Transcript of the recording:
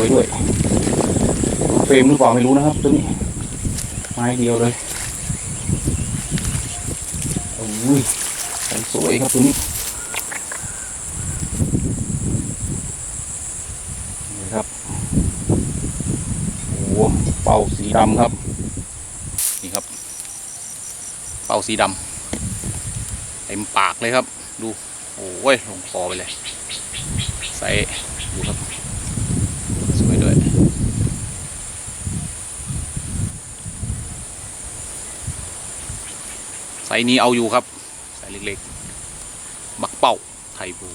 วยด้วย เฟรมหรือเปล่าไม่รู้นะครับ ตัวนี้ ไม้เดียวเลยโอ้ยสสวยครับตัวนี้นะครับโอ้โหเป่าสีดำครับ นี่ครับ เป่าสีดำเต็มปากเลยครับ ดู โอ้ยลงคอไปเลย ใส่ดูครับ สวยด้วย ไซนี้เอาอยู่ครับไซส์เล็กๆ บักเป่าไทยบู